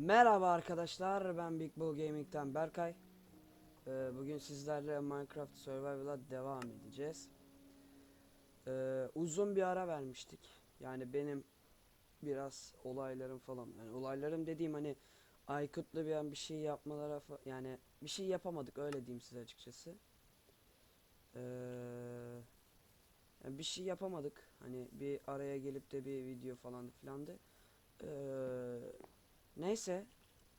Merhaba arkadaşlar, ben Big Bull Gaming'den Berkay. Ee, bugün sizlerle Minecraft Survival'a devam edeceğiz. Ee, uzun bir ara vermiştik. Yani benim biraz olaylarım falan. Yani olaylarım dediğim hani Aykut'la bir an bir şey yapmalara yani bir şey yapamadık öyle diyeyim size açıkçası. Ee, yani bir şey yapamadık. Hani bir araya gelip de bir video falan filandı. Ee, Neyse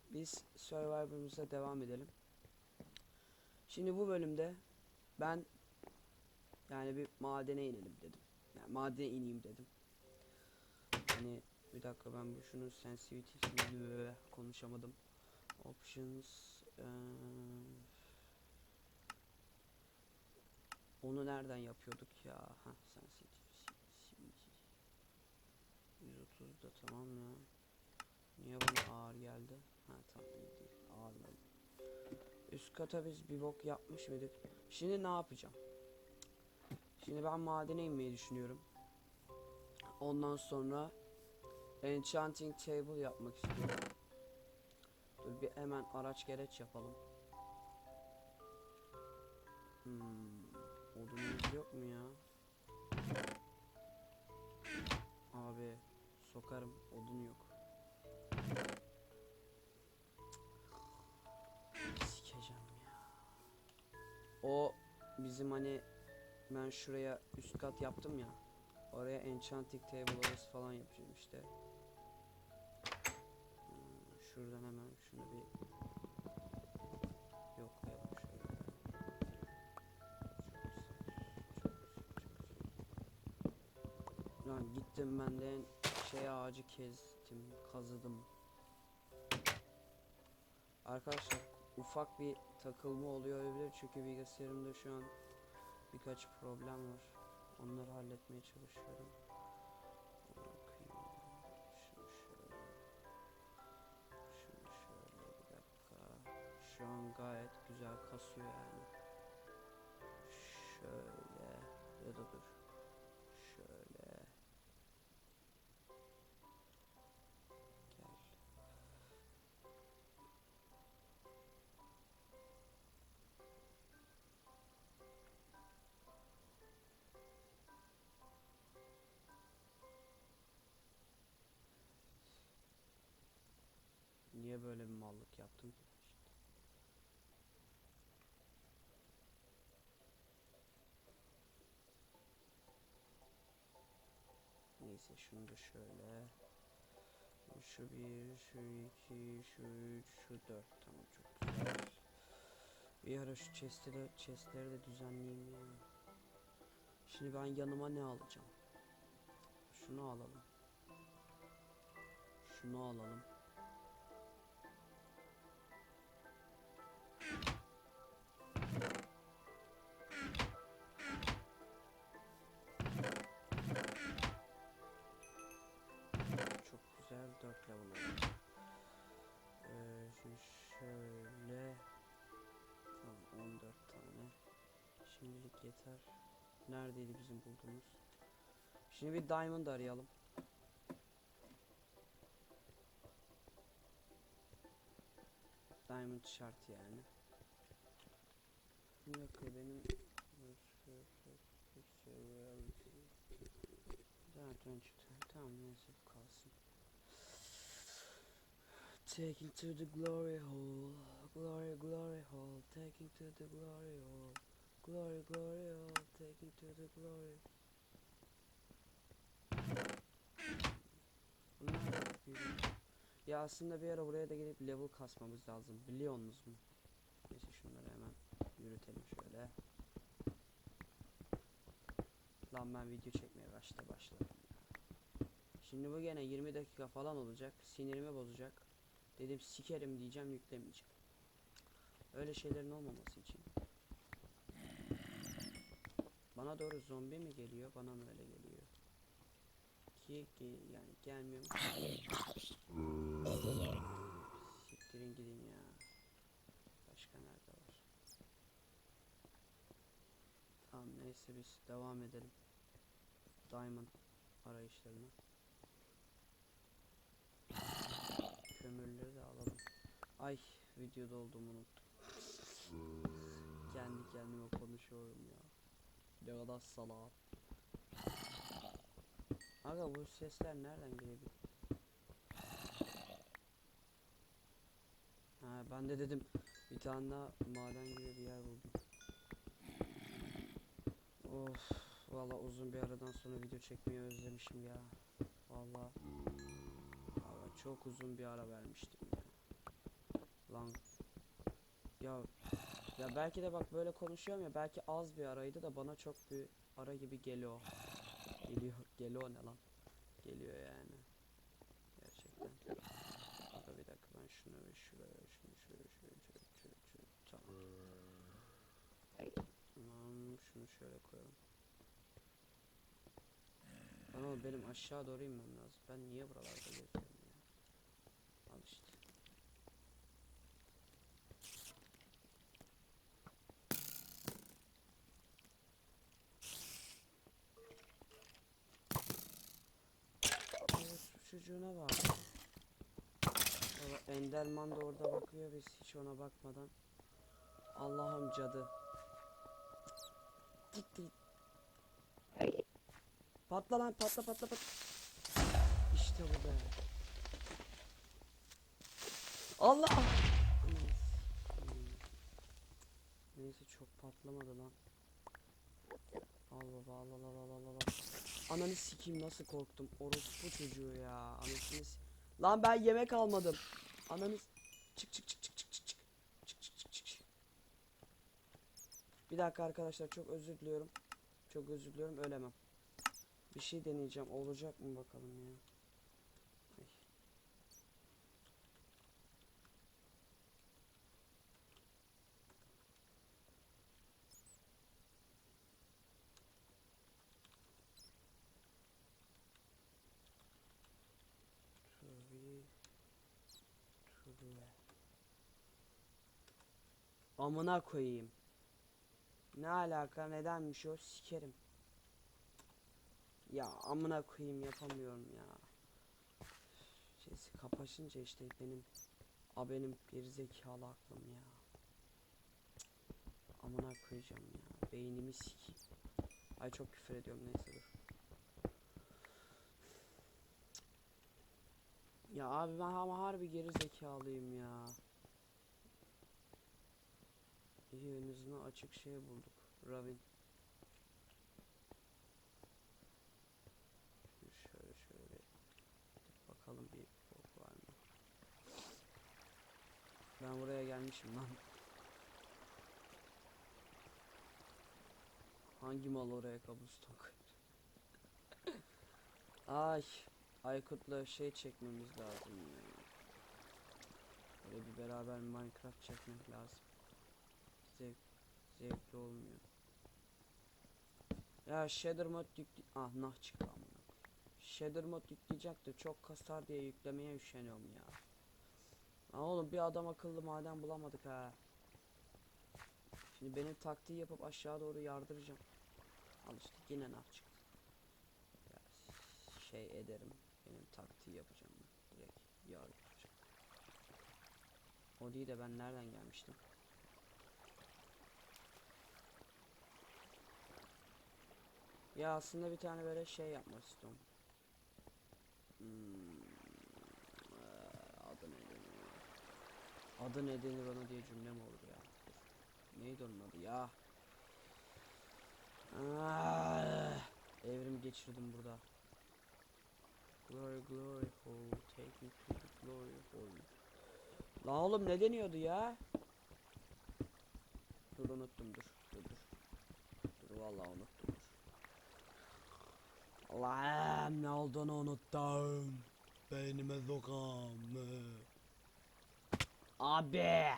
biz Survivor'ımıza devam edelim. Şimdi bu bölümde ben yani bir madene inelim dedim. Yani madene ineyim dedim. Hani bir dakika ben bu şunun sensitivity'sini konuşamadım. Options eee, onu nereden yapıyorduk ya? Ha sensitivity 130'da tamam ya. Niye bana ağır geldi? Ha tamam iyi değil. Ağırladım. Üst kata biz bir bok yapmış mıydık? Şimdi ne yapacağım? Şimdi ben madene inmeyi düşünüyorum. Ondan sonra enchanting table yapmak istiyorum. Dur bir hemen araç gereç yapalım. Hmm, odunumuz yok mu ya? Abi sokarım odun yok. O bizim hani ben şuraya üst kat yaptım ya. Oraya enchanting table odası falan yapacağım işte. Hmm, Şuradan hemen şunu bir yoklayalım şöyle. Lan gittim ben de şey ağacı kestim, kazıdım. Arkadaşlar ufak bir takılma oluyor olabilir çünkü bilgisayarımda şu an birkaç problem var. Onları halletmeye çalışıyorum. Şunu şöyle. Şunu şöyle bir dakika. Şu an gayet güzel kasıyor yani. Yaptım? Neyse şunu da şöyle. Şu bir, şu iki, şu üç, şu dört. Tamam çok güzel. Bir ara şu chestleri, chestleri de düzenleyeyim ya. Şimdi ben yanıma ne alacağım? Şunu alalım. Şunu alalım. Yeter. Neredeydi bizim bulduğumuz? Şimdi bir diamond arayalım. Diamond şart yani. Bir dakika benim Zaten çıktı. Tamam neyse kalsın. Taking to the glory hole, glory glory hole, taking to the glory hole, glory glory hole, taking to the glory. Ya aslında bir ara buraya da gelip level kasmamız lazım biliyor musunuz mu? Neyse şunları hemen yürütelim şöyle. Lan ben video çekmeye başta başladım. Şimdi bu gene 20 dakika falan olacak. Sinirimi bozacak. Dedim sikerim diyeceğim yüklemeyeceğim. Öyle şeylerin olmaması için. Bana doğru zombi mi geliyor? Bana mı öyle geliyor? Ki, ki yani gelmiyor? Siktirin gidin ya. Başka nerede var? Tamam neyse biz devam edelim. Diamond arayışlarına. Kömürleri de al. Ay videoda olduğumu unuttum. Kendi kendime konuşuyorum ya. Ne kadar salak. Aga bu sesler nereden gelebilir? Ha ben de dedim bir tane daha maden gibi bir yer buldum. Of valla uzun bir aradan sonra video çekmeyi özlemişim ya. Valla. Valla çok uzun bir ara vermiştim ya. Lan. Ya ya belki de bak böyle konuşuyorum ya belki az bir araydı da bana çok bir ara gibi geliyor. Geliyor. Geliyor ne lan? Geliyor yani. Gerçekten. Aga bir dakika ben şunu ve şuraya şunu şöyle şöyle şöyle şöyle şöyle tamam. Tamam şunu şöyle koyalım. Oğlum benim aşağı doğru inmem lazım. Ben niye buralarda geziyorum ya? Al işte. Evet, çocuğuna bak. Enderman da orada bakıyor biz hiç ona bakmadan. Allah'ım cadı. Git. Patla lan patla patla patla. İşte bu be. Allah. Neyse çok patlamadı lan. Al baba al al al al al al. Ananı sikeyim nasıl korktum. Orospu çocuğu ya. Anasını Lan ben yemek almadım. Ananı çık çık çık çık çık çık. Çık çık çık çık. çık. Bir dakika arkadaşlar çok özür diliyorum. Çok özür diliyorum ölemem. Bir şey deneyeceğim. Olacak mı bakalım ya. Amına koyayım. Ne alaka nedenmiş o sikerim. Ya amına koyayım yapamıyorum ya. Şeysi kapaşınca işte benim a benim gerizekalı aklım ya. Amına koyacağım ya. Beynimi sikeyim. Ay çok küfür ediyorum neyse dur. Ya abi ben ama harbi gerizekalıyım ya. Azından açık şey bulduk. Ravin. Şöyle şöyle bakalım bir bok var mı? Ben buraya gelmişim lan. Hangi mal oraya kabuston? Ay, Aykut'la şey çekmemiz lazım ya. Böyle bir beraber Minecraft çekmek lazım. Zevk, zevkli olmuyor. Ya Shader mod yükle... Ah nah çıktı amına. Shader mod yükleyecekti. Çok kasar diye yüklemeye üşeniyorum ya. Aa oğlum bir adam akıllı maden bulamadık ha. Şimdi benim taktiği yapıp aşağı doğru yardıracağım. Al işte yine nah çıktı. Ya şey ederim. Benim taktiği yapacağım. Direkt yardıracağım. O değil de ben nereden gelmiştim? Ya aslında bir tane böyle şey yapmak istiyorum. Hmm, adı ne denir? Adı ne denir ona diye cümle mi olur ya? Neydi onun adı ya? Ah, evrim geçirdim burada. Glory glory hole, take me to the glory hole. Lan oğlum ne deniyordu ya? Dur unuttum dur. Dur dur. Dur vallahi unuttum. Allah'ım ne olduğunu unuttum. Beynime sokam. Abi.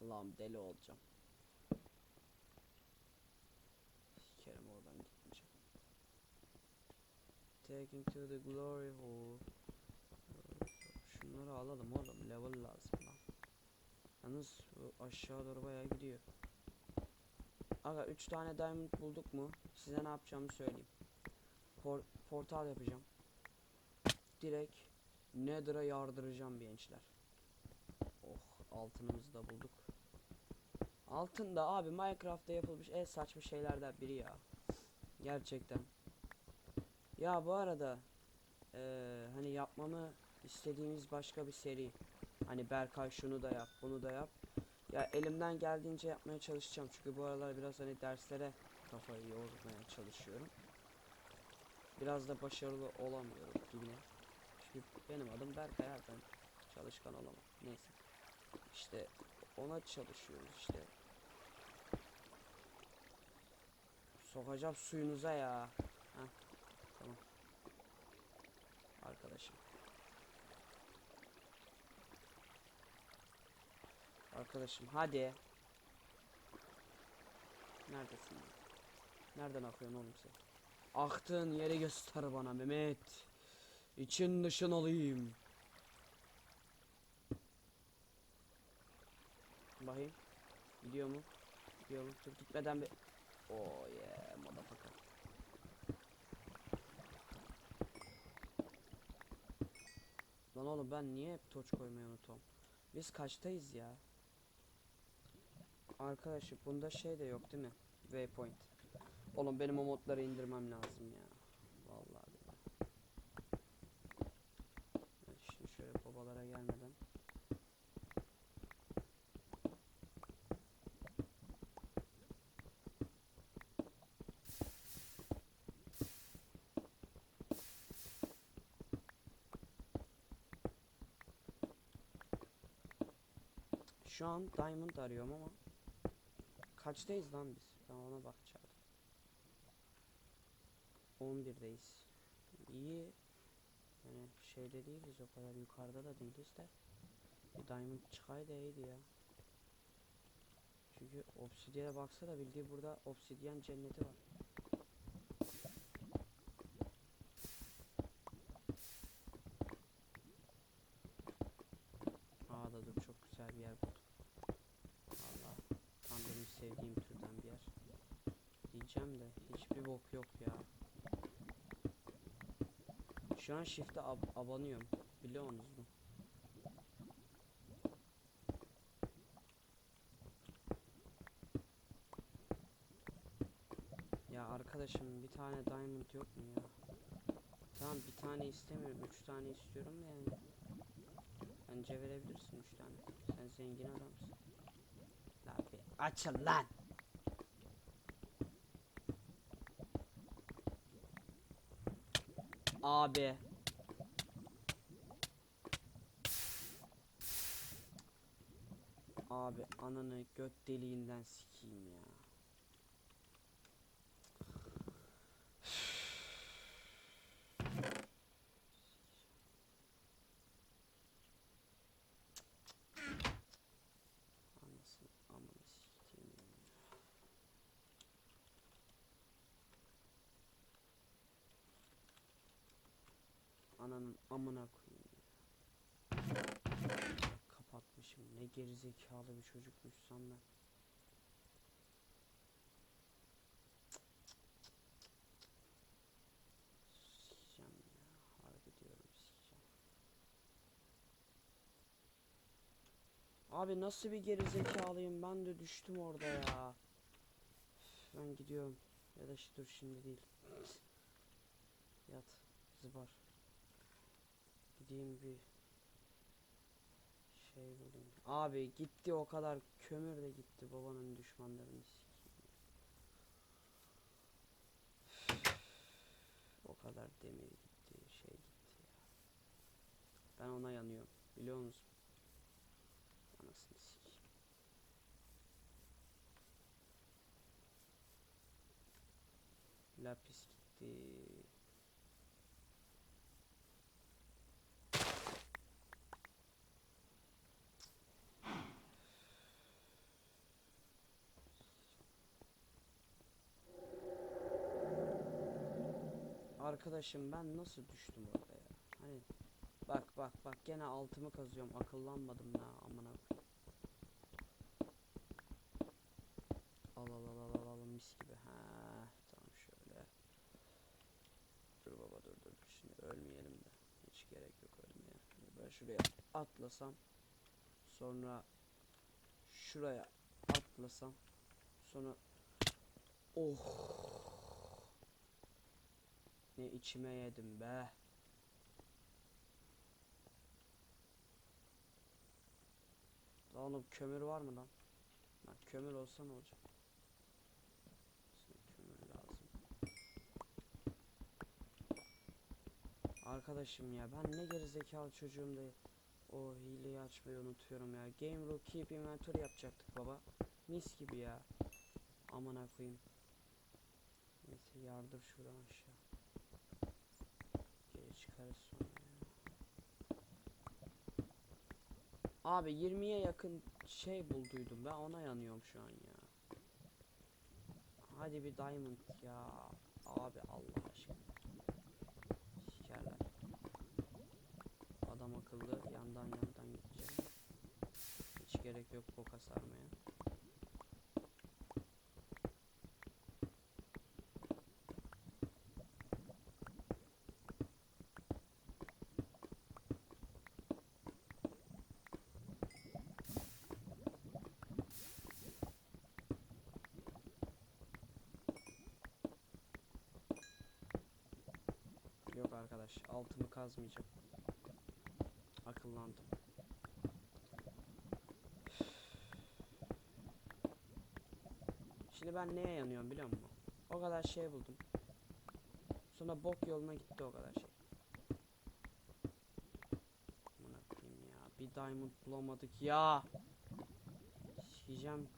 Allah'ım deli olacağım. Sikerim oradan gitmeyeceğim. Taking to the glory hole. Şunları alalım oğlum level lazım lan. Yalnız aşağı doğru bayağı gidiyor. Aga 3 tane diamond bulduk mu? Size ne yapacağımı söyleyeyim. Por- portal yapacağım. Direkt Nether'a yardıracağım gençler. Oh altınımızı da bulduk. Altın da abi Minecraft'ta yapılmış en saçma şeylerden biri ya. Gerçekten. Ya bu arada eee, hani yapmamı istediğiniz başka bir seri. Hani Berkay şunu da yap, bunu da yap. Ya elimden geldiğince yapmaya çalışacağım. Çünkü bu aralar biraz hani derslere kafayı yoğurmaya çalışıyorum. Biraz da başarılı olamıyorum yine. Çünkü benim adım Berkay ben çalışkan olamam. Neyse. İşte ona çalışıyoruz işte. Sokacağım suyunuza ya. Heh, tamam. Arkadaşım. Arkadaşım hadi. Neredesin? Nereden akıyorsun oğlum sen? Aktığın yeri göster bana Mehmet. İçin dışın alayım. Bakayım. Gidiyor mu? Gidiyor mu? Dur gitmeden bir... Oh yeah motherfucker. Lan oğlum ben niye hep toç koymayı unutuyorum? Biz kaçtayız ya? Arkadaşım bunda şey de yok değil mi? Waypoint. Oğlum benim o modları indirmem lazım ya. Vallahi. Evet, şimdi şöyle babalara gelmeden. Şu an diamond arıyorum ama kaçtayız lan biz? Ben ona bakacağım. 11'deyiz. İyi. Yani şeyde değiliz o kadar yukarıda da değiliz de. Bir diamond çıkaydı iyiydi ya. Çünkü obsidiyene baksana bildiği burada obsidiyen cenneti var. Aa da dur çok güzel bir yer buldum. Valla tam benim sevdiğim türden bir yer. Diyeceğim de hiçbir bok yok ya. Şu an shift'e ab- abanıyorum. Biliyor musunuz mu? Ya arkadaşım bir tane diamond yok mu ya? Tamam bir tane istemiyorum. Üç tane istiyorum da yani. Bence verebilirsin üç tane. Sen zengin adamsın. Lan bir açın lan. Abi. Abi ananı göt deliğinden sikeyim ya. Anasını amına sikeyim ya. Ananın amına koyayım ya. Kapatmışım. Ne gerizekalı bir çocukmuşsam ben. Abi nasıl bir gerizekalıyım ben de düştüm orada ya. Ben gidiyorum. Ya da dur şimdi değil. Yat. Zıbar. Gideyim bir şey bulayım. Abi gitti o kadar kömür de gitti babanın düşmanlarını. O kadar demir gitti, şey gitti ya. Ben ona yanıyorum. Biliyor musun? Anasını sikeyim. Lapis gitti. Arkadaşım ben nasıl düştüm orada? Hani bak bak bak gene altımı kazıyorum. Akıllanmadım ya amına koyayım. Al al al al al al mis gibi. Ha tamam şöyle. Dur baba dur dur. Şimdi ölmeyelim de. Hiç gerek yok ölmeye. şuraya atlasam sonra şuraya atlasam sonra oh ne içime yedim be Lan kömür var mı lan? Lan kömür olsa ne olacak? Kömür lazım. Arkadaşım ya ben ne gerizekalı çocuğum da o hileyi açmayı unutuyorum ya. Game rule keep inventory yapacaktık baba. Mis gibi ya. Amına koyayım. Neyse yardır şuradan Abi 20'ye yakın şey bulduydum ben ona yanıyorum şu an ya. Hadi bir diamond ya. Abi Allah aşkına. Sikerler. Adam akıllı yandan yandan gideceğim. Hiç gerek yok boka sarmaya. Arkadaş altımı kazmayacağım. Akıllandım. Şimdi ben neye yanıyorum biliyor musun? O kadar şey buldum. Sonra bok yoluna gitti o kadar şey. Ya. Bir diamond bulamadık ya. Sikeceğim.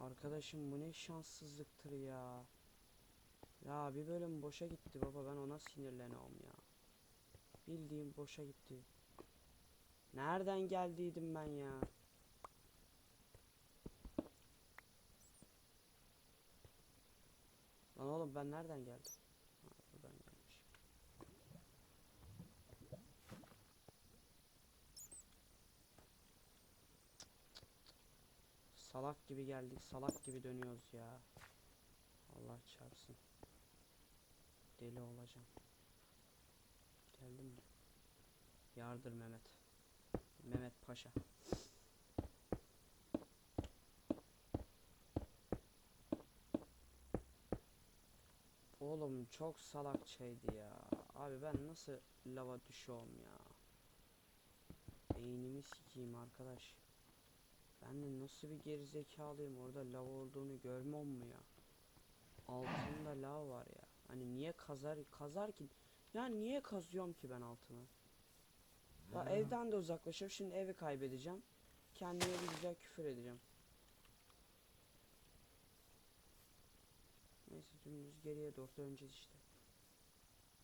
Arkadaşım bu ne şanssızlıktır ya. Ya bir bölüm boşa gitti baba ben ona sinirleniyorum ya. Bildiğim boşa gitti. Nereden geldiydim ben ya? Lan oğlum ben nereden geldim? Salak gibi geldik, salak gibi dönüyoruz ya. Allah çarpsın. Deli olacağım. Geldin mi? Yardır Mehmet. Mehmet Paşa. Oğlum çok salakçaydı ya. Abi ben nasıl lava düşüyorum ya. Beynimi sikeyim arkadaş. Ben de nasıl bir gerizekalıyım orada lav olduğunu görmem mu ya? Altında lav var ya. Hani niye kazar kazar ki? Ya niye kazıyorum ki ben altını? Ya evden de uzaklaşıp şimdi evi kaybedeceğim. Kendime bir güzel küfür edeceğim. Neyse dümdüz geriye doğru döneceğiz işte.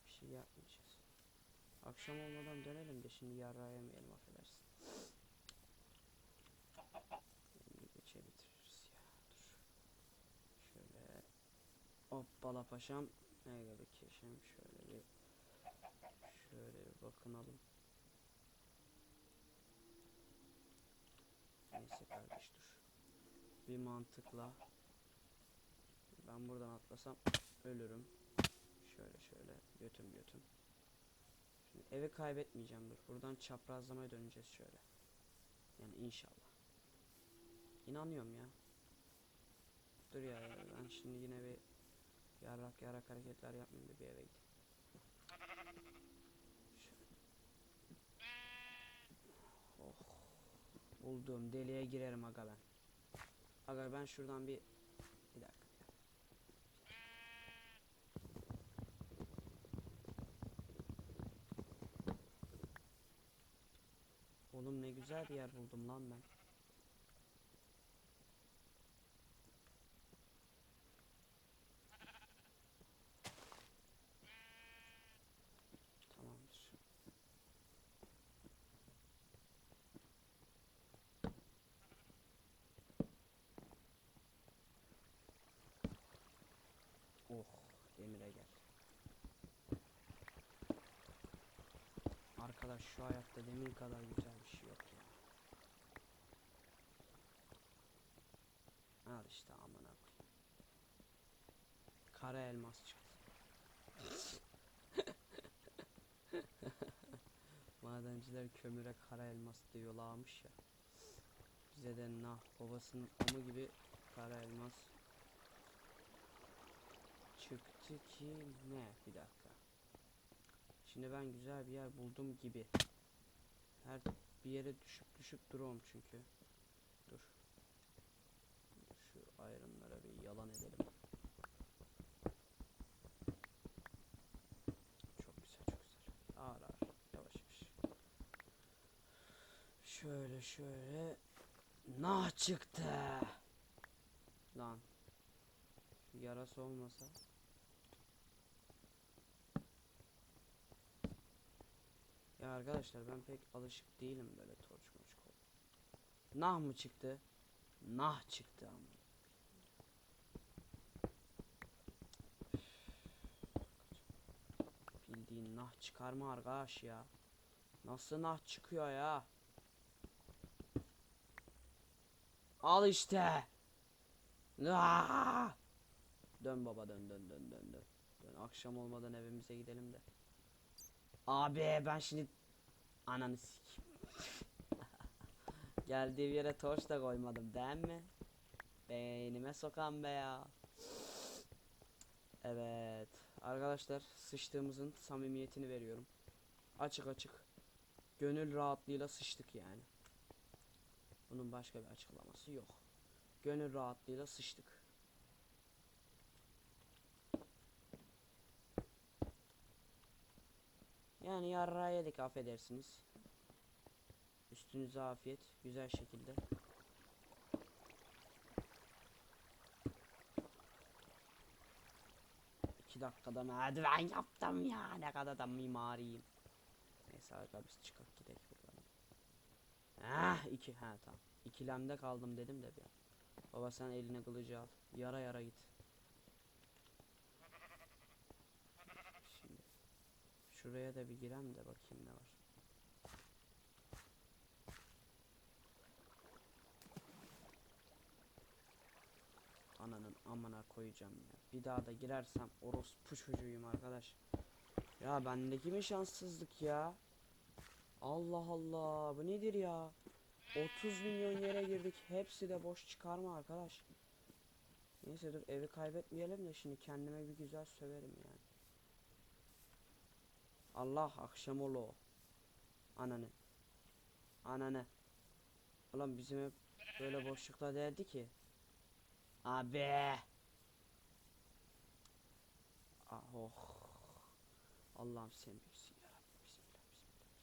Bir şey yapmayacağız. Akşam olmadan dönelim de şimdi yarrağı yemeyelim affedersin. Geçe bitiririz ya. Dur. Şöyle. Hoppala paşam. Ne geldik yaşam şöyle bir şöyle bir bakınalım. Neyse kardeş dur. Bir mantıkla ben buradan atlasam ölürüm. Şöyle şöyle götüm götüm. Şimdi evi kaybetmeyeceğim dur. Buradan çaprazlamaya döneceğiz şöyle. Yani inşallah. İnanıyorum ya. Dur ya ben şimdi yine bir yarrak yarrak hareketler yapmayayım da bir eve gideyim. Oh. Buldum. Deliğe girerim aga ben. Aga ben şuradan bir bir dakika. Oğlum ne güzel bir yer buldum lan ben. Tamamdır. Oh, demire gel. Arkadaş şu hayatta demir kadar güzel bir şey yok ya. Al işte amına koyayım. Kara elmas çıktı. Madenciler kömüre kara elmas diyorlarmış ya. Bize de nah babasının amı gibi kara elmas ne bir dakika. Şimdi ben güzel bir yer buldum gibi. Her bir yere düşüp düşüp duruyorum çünkü. Dur. Şu ayrımlara bir yalan edelim. Çok güzel çok güzel. Ağır ağır yavaş yavaş. Şöyle şöyle. Nah çıktı. Lan. Yarası olmasa. Ya arkadaşlar ben pek alışık değilim böyle torç moç kol. Nah mı çıktı? Nah çıktı ama. Bildiğin nah çıkarma arkadaş ya. Nasıl nah çıkıyor ya? Al işte. Aa! Dön baba dön dön dön dön dön. Dön akşam olmadan evimize gidelim de. Abi ben şimdi ananı sikeyim. Geldiğim yere torç da koymadım değil mi? Beynime sokan be ya. Evet. Arkadaşlar sıçtığımızın samimiyetini veriyorum. Açık açık. Gönül rahatlığıyla sıçtık yani. Bunun başka bir açıklaması yok. Gönül rahatlığıyla sıçtık. Yani yarrağı yedik affedersiniz. Üstünüze afiyet. Güzel şekilde. İki dakikada merdiven yaptım ya. Ne kadar da mimariyim. Neyse aga biz çıkıp gidelim buradan. Ah iki ha tamam. İkilemde kaldım dedim de bir an. Baba sen eline kılıcı al. Yara yara git. Şimdi şuraya da bir girem de bakayım ne var. Ananın amına koyacağım ya. Bir daha da girersem orospu çocuğuyum arkadaş. Ya bendeki mi şanssızlık ya? Allah Allah bu nedir ya? 30 milyon yere girdik. Hepsi de boş çıkarma arkadaş. Neyse dur evi kaybetmeyelim de şimdi kendime bir güzel söverim yani. Allah akşam olu. Ananı. Ananı. Ulan bizim hep böyle boşlukta derdi ki. Abi. Ah oh. Allah'ım sen büyüksün ya Rabbim. Bismillah bismillah.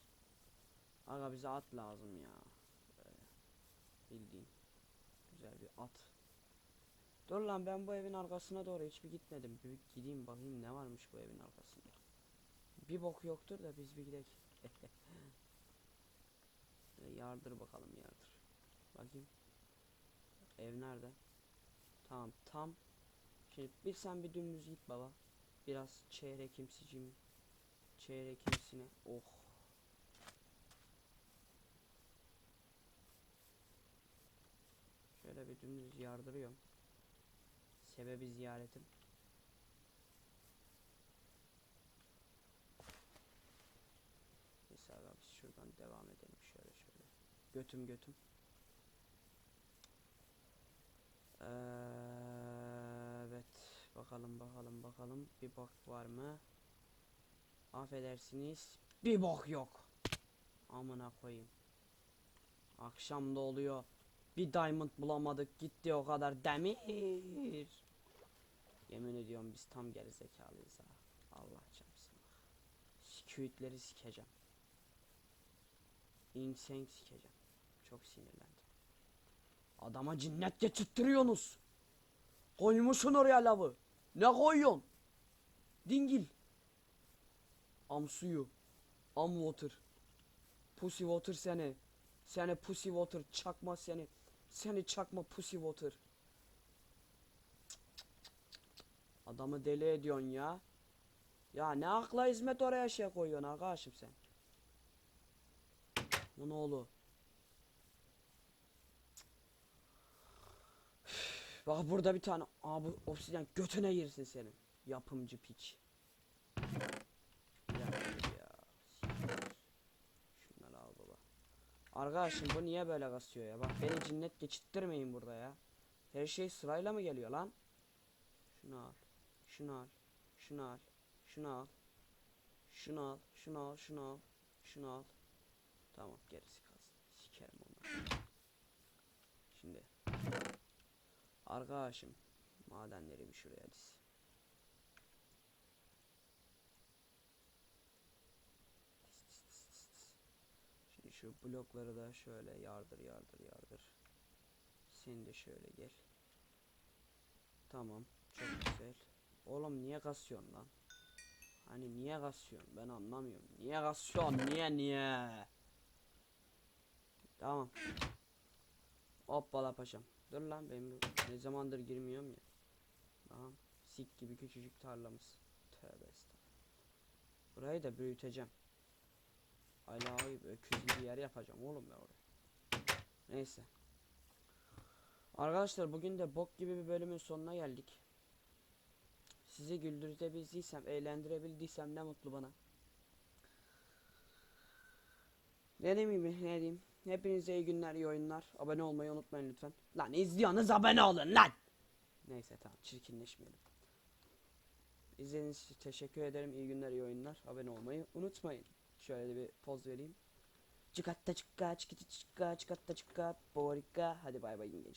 Aga bize at lazım ya. Böyle bildiğin güzel bir at. Dur lan ben bu evin arkasına doğru hiçbir gitmedim. Bir gideyim bakayım ne varmış bu evin arkasında. Bir bok yoktur da biz bir gidelim. yardır bakalım yardır. Bakayım. Ev nerede? Tamam tam. Şimdi bir sen bir dümdüz git baba. Biraz çeyrek imsicim. Çeyrek imsine. Oh. Şöyle bir dümdüz yardırıyorum. Sebebi ziyaretim. Neyse abi biz şuradan devam edelim şöyle şöyle. Götüm götüm. Evet bakalım bakalım bakalım bir bok var mı? Affedersiniz bir bok yok. Amına koyayım. Akşam da oluyor. Bir diamond bulamadık gitti o kadar demir. Yemin ediyorum biz tam geri zekalıyız ha. Allah çarpsın bak. Squidleri sikeceğim. Insane sikeceğim. Çok sinirlendim. Adama cinnet getirtiyorsunuz. Koymuşsun oraya lavı. Ne koyuyorsun? Dingil. Am suyu. Am water. Pussy water seni. Seni pussy water çakma seni. Seni çakma pussy water. Adamı deli ediyorsun ya. Ya ne akla hizmet oraya şey koyuyorsun arkadaşım sen. Bu ne oğlu? Bak burada bir tane abi obsidyen götüne girsin senin. Yapımcı piç. Dakika ya. siktir. Şunu Arkadaşım bu niye böyle kasıyor ya? Bak beni cinnet geçittirmeyin burada ya. Her şey sırayla mı geliyor lan? Şunu al. Şunu al. Şunu al. Şunu al. Şunu al. Şunu al. Şunu al. Şunu al. Tamam gerisi kalsın. Sikerim onları. Şimdi. Arkadaşım. Madenleri bir şuraya diz. Şimdi şu blokları da şöyle yardır yardır yardır. Sen de şöyle gel. Tamam. Çok güzel. Oğlum niye kasıyorsun lan? Hani niye kasıyorsun? Ben anlamıyorum. Niye kasıyorsun? Niye niye? Tamam. Hoppala paşam. Dur lan benim ne zamandır girmiyorum ya. Tamam. Sik gibi küçücük tarlamız. Tövbe estağfurullah. Burayı da büyüteceğim. Alayı öküz gibi yer yapacağım oğlum ben oraya. Neyse. Arkadaşlar bugün de bok gibi bir bölümün sonuna geldik. Sizi güldürebildiysem, eğlendirebildiysem ne mutlu bana. Dediğim gibi ne diyeyim. Hepinize iyi günler, iyi oyunlar. Abone olmayı unutmayın lütfen. Lan izliyorsunuz abone olun lan. Neyse tamam çirkinleşmeyelim. İzlediğiniz için teşekkür ederim. İyi günler, iyi oyunlar. Abone olmayı unutmayın. Şöyle bir poz vereyim. Çıkatta çıkka çıkıtı çıkka çıkatta çıkka borika. Hadi bay bay gençler.